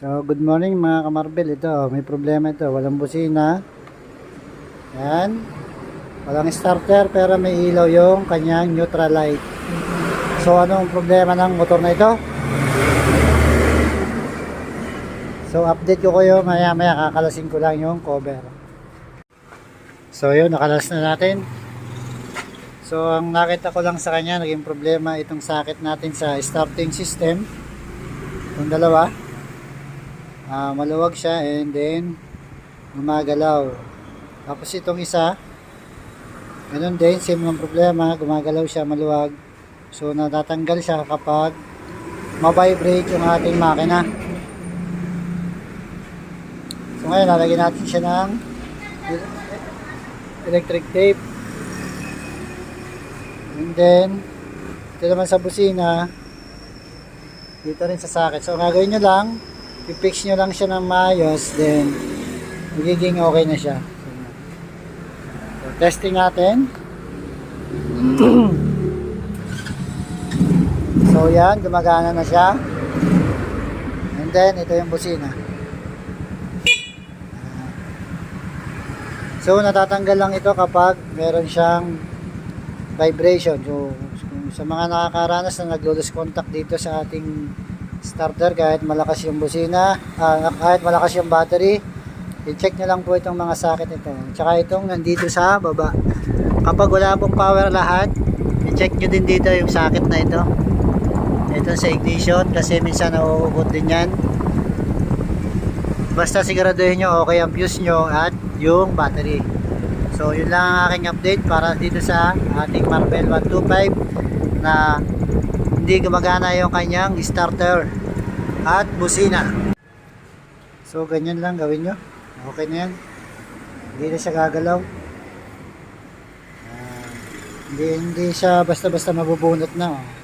So, good morning mga kamarbel. Ito, may problema ito. Walang busina. Yan. Walang starter pero may ilaw yung kanyang neutral light. So, ano ang problema ng motor na ito? So, update ko kayo. Maya maya kakalasin ko lang yung cover. So, yun. Nakalas na natin. So, ang nakita ko lang sa kanya, naging problema itong sakit natin sa starting system. Itong dalawa. Ah, maluwag siya and then gumagalaw. Tapos itong isa, ganun din, same ng problema, gumagalaw siya, maluwag. So, natatanggal siya kapag ma-vibrate yung ating makina. So, ngayon, lalagyan natin siya ng electric tape. And then, ito naman sa busina, dito rin sa socket. So, gagawin nyo lang, i-fix nyo lang siya ng maayos, then, magiging okay na siya. So, testing natin. so, yan, gumagana na siya. And then, ito yung busina. So, natatanggal lang ito kapag meron siyang vibration. So, sa mga nakakaranas na naglo-lose contact dito sa ating starter kahit malakas yung busina, ah, kahit malakas yung battery, i-check nyo lang po itong mga socket ito. Tsaka itong nandito sa baba. Kapag wala pong power lahat, i-check nyo din dito yung socket na ito. Ito sa ignition kasi minsan nauubot din yan. Basta siguraduhin nyo okay ang fuse nyo at yung battery. So yun lang ang aking update para dito sa ating Marvel 125 na hindi gumagana yung kanyang starter at busina. So ganyan lang gawin nyo. Okay na yan. Hindi na siya gagalaw. Ah, hindi, hindi siya basta-basta mabubunot na. Oh.